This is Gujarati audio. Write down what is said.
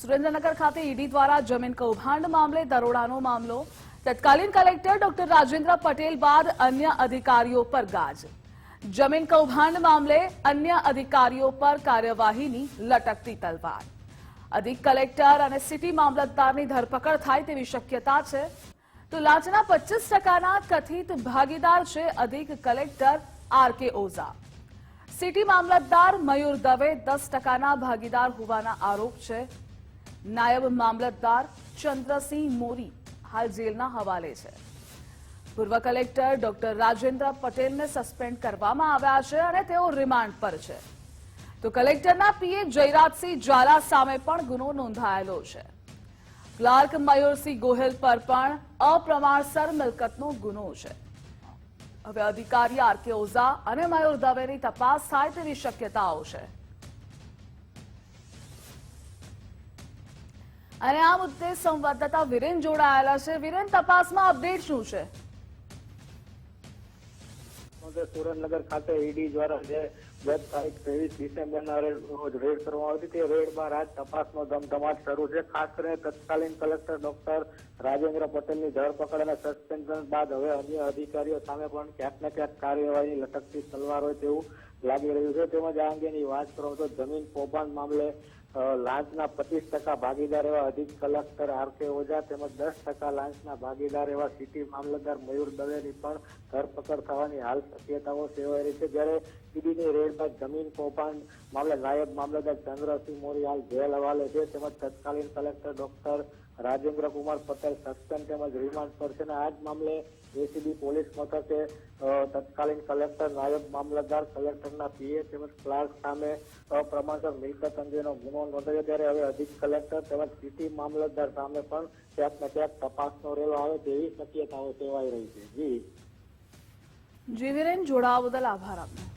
સુરેન્દ્રનગર ખાતે ઈડી દ્વારા જમીન કૌભાંડ મામલે દરોડાનો મામલો. તત્કાલીન કલેક્ટર ડોક્ટર રાજેન્દ્ર પટેલ બાદ અન્ય અધિકારીઓ પર ગાજ. જમીન કૌભાંડ મામલે અન્ય અધિકારીઓ પર કાર્યવાહીની લટકતી તલવાર. અધિક કલેક્ટર અને સિટી મામલતદારની ધરપકડ થાય તેવી શક્યતા છે. તો લાંચના પચીસ ટકાના કથિત ભાગીદાર છે અધિક collector R K Oza. City મામલતદાર મયુર દવે દસ ટકાના ભાગીદાર હોવાના આરોપ છે. નાયબ મામલતદાર ચંદ્રસિંહ મોરી હાલ જેલના હવાલે છે. પૂર્વ કલેક્ટર ડોક્ટર રાજેન્દ્ર પટેલને સસ્પેન્ડ કરવામાં આવ્યા છે અને તેઓ રિમાન્ડ પર છે. તો કલેક્ટરના પીએ જયરાજસિંહ ઝાલા સામે પણ ગુનો નોંધાયેલો છે. ક્લાર્ક મયુરસિંહ ગોહિલ પર પણ અપ્રમાણસર મિલકતનો ગુનો છે. હવે અધિકારી આર કે ઓઝા અને મયુર દવેની તપાસ થાય તેવી શક્યતાઓ છે. અને આ મુદ્દે સંવાદદાતા વિરેન જોડાયેલા છે. વિરેન, તપાસમાં અપડેટ શું છે? સુરેન્દ્રનગર ખાતે ઈડી દ્વારા જે ગત તારીખ ત્રેવીસ ડિસેમ્બરના રોજ રેડ કરવામાં આવી તે રેડમાં રાજ તપાસનો ધમધમાટ શરૂ છે. ખાસ કરીને તત્કાલીન કલેક્ટર ડોક્ટર રાજેન્દ્ર પટેલની ધરપકડ અને સસ્પેન્શન બાદ હવે અન્ય અધિકારીઓ સામે પણ ક્યાંક ને ક્યાંક કાર્યવાહી લટકતી તલવાર હોય તેવું લાગી રહ્યું છે. તેમજ આ અંગેની વાત કરો તો જમીન કૌભાંડ મામલે લાંચના પચીસ ટકા ભાગીદાર એવા અધિક કલેક્ટર આર કે ઓઝા તેમજ દસ ટકા લાંચના ભાગીદાર એવા સિટી મામલતદાર મયુર દવેની પણ ધરપકડ થવાની હાલ શક્યતાઓ સેવાઈ છે. જ્યારે ઈડીની રેડ જમીન કૌભાંડ મામલે નાયબ મામલતદાર ચંદ્રસિંહ મોરી હાલ જેલ હવાલે છે. તેમજ તત્કાલીન collector doctor Rajendra Kumar Patel suspend તેમજ રિમાન્ડ પર છે. અને આ જ મામલે એસીબી પોલીસ મથકે તત્કાલીન કલેક્ટર, નાયબ મામલતદાર કલેક્ટરના પીએ તેમજ ક્લાર્ક સામે અપ્રમાણસર મિલકત અંગેનો ગુનો નોંધાયો ત્યારે હવે અધિક કલેક્ટર તેમજ સિટી મામલતદાર સામે પણ ક્યાંક ને ક્યાંક તપાસનો રેલો આવે તેવી શક્યતાઓ સેવાઈ રહી છે. જી. જી જોડાવા બદલ આભાર આપનો.